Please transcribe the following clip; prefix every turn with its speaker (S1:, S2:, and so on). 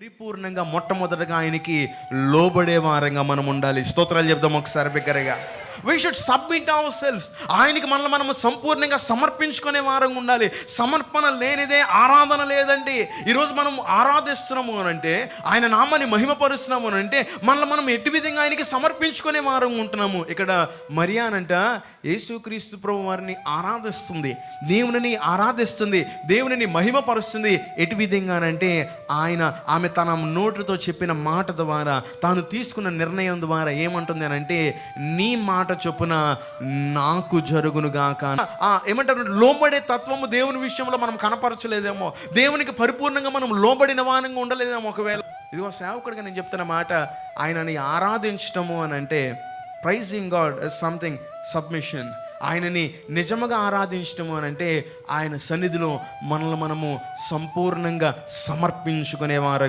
S1: పరిపూర్ణంగా మొట్టమొదటగా ఆయనకి లోబడే వారంగా మనం ఉండాలి స్తోత్రాలు చెప్దాం ఒకసారి బిగ్గరగా. We should submit our selves ఆయనకి మనల్ని మనము సంపూర్ణంగా సమర్పించుకునే వారంగా ఉండాలి. సమర్పణ లేనిదే ఆరాధన లేదండి. ఈరోజు మనం ఆరాధిస్తున్నాము అని అంటే ఆయన నామాన్ని మహిమపరుస్తున్నాము అని అంటే మనల్ని మనం ఎట్టి విధంగా ఆయనకి సమర్పించుకునే వారంగా ఉంటున్నాము. ఇక్కడ మరియానంట యేసుక్రీస్తు ప్రభు వారిని ఆరాధిస్తుంది. దేవునిని ఆరాధిస్తుంది. దేవునిని మహిమపరుస్తుంది. ఎటు విధంగానంటే ఆయన ఆమె తన నోటితో చెప్పిన మాట ద్వారా తాను తీసుకున్న నిర్ణయం ద్వారా ఏమంటుంది అని అంటే నీ మాట చొప్పున నాకు జరుగునుగాక. ఆ, ఏమంటారు? లోబడే తత్వము దేవుని విషయంలో మనం కనపరచలేదేమో. దేవునికి పరిపూర్ణంగా మనం లోబడిన వానంగా ఉండలేదేమో ఒకవేళ. ఇదిగో సేవకుడిగా నేను చెప్తున్న మాట ఆయనని ఆరాధించటము అని అంటే ప్రైజింగ్ గాడ్ సంథింగ్ సబ్మిషన్ ఆయనని నిజముగా ఆరాధించటము అని అంటే ఆయన సన్నిధిలో మనల్ని మనము సంపూర్ణంగా సమర్పించుకునే వారంగా